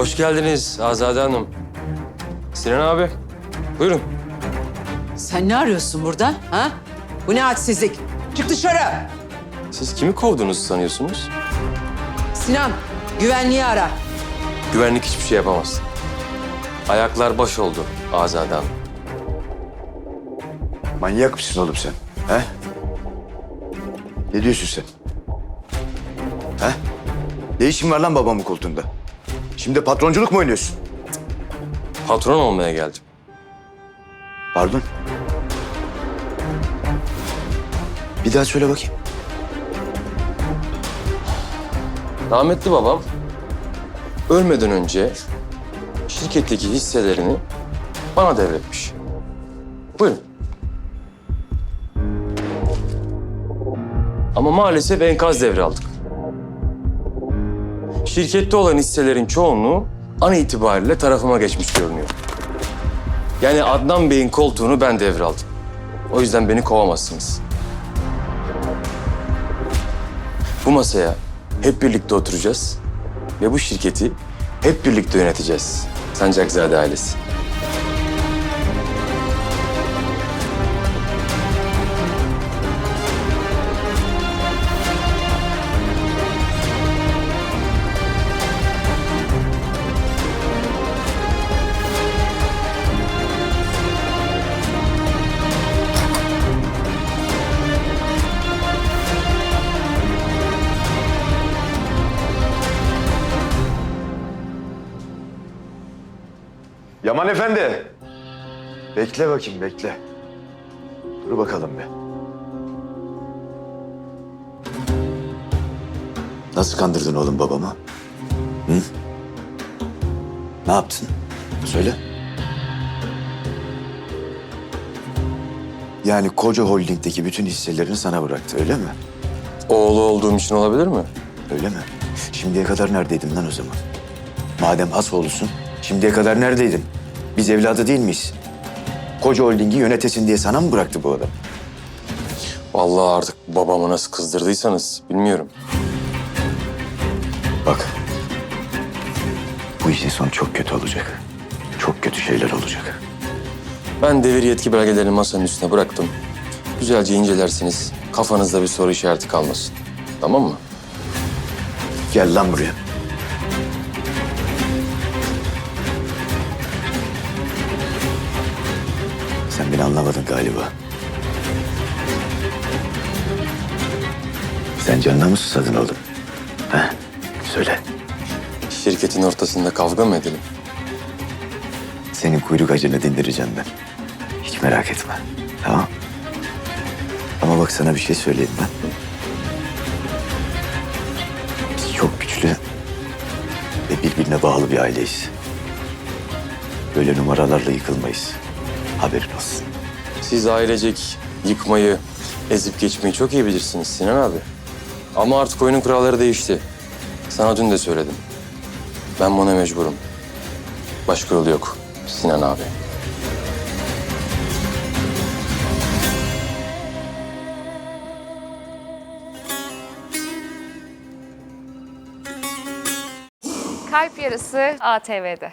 Hoş geldiniz Azade Hanım. Sinan abi, buyurun. Sen ne arıyorsun burada? Ha? Bu ne hadsizlik? Çık dışarı. Siz kimi kovduğunuzu sanıyorsunuz? Sinan, güvenliği ara. Güvenlik hiçbir şey yapamaz. Ayaklar baş oldu Azade Hanım. Manyak mısın oğlum sen? He? Ne diyorsun sen? He? Ne işin var lan babamın koltuğunda? Şimdi patronculuk mu oynuyorsun? Patron olmaya geldim. Pardon? Bir daha söyle bakayım. Rahmetli babam ölmeden önce şirketteki hisselerini bana devretmiş. Buyurun. Ama maalesef enkaz devraldık. Şirkette olan hisselerin çoğunluğu an itibariyle tarafıma geçmiş görünüyor. Yani Adnan Bey'in koltuğunu ben devraldım. O yüzden beni kovamazsınız. Bu masaya hep birlikte oturacağız ve bu şirketi hep birlikte yöneteceğiz. Sancakzade ailesi. Yaman Efendi. Bekle bakayım, bekle. Dur bakalım bir. Nasıl kandırdın oğlum babamı? Hı? Ne yaptın? Söyle. Yani koca holdingdeki bütün hisselerini sana bıraktı, öyle mi? Oğlu olduğum için olabilir mi? Öyle mi? Şimdiye kadar neredeydin lan o zaman? Madem has oğlusun, şimdiye kadar neredeydin? Biz evladı değil miyiz? Koca holdingi yönetesin diye sana mı bıraktı bu adam? Vallahi artık babamı nasıl kızdırdıysanız bilmiyorum. Bak. Bu işin sonu çok kötü olacak. Çok kötü şeyler olacak. Ben devir yetki belgelerini masanın üstüne bıraktım. Güzelce incelersiniz. Kafanızda bir soru işareti kalmasın. Tamam mı? Gel lan buraya. Beni anlamadın galiba. Sen canına mı susadın oğlum? Ha? Söyle. Şirketin ortasında kavga mı edelim? Senin kuyruk acını dindireceğim ben. Hiç merak etme. Tamam. Ama bak sana bir şey söyleyeyim ben. Biz çok güçlü ve birbirine bağlı bir aileyiz. Böyle numaralarla yıkılmayız. Haberin olsun. Siz ailecek yıkmayı, ezip geçmeyi çok iyi bilirsiniz Sinan abi. Ama artık oyunun kuralları değişti. Sana dün de söyledim. Ben buna mecburum. Başka yolu yok Sinan abi. Kalp Yarısı ATV'de.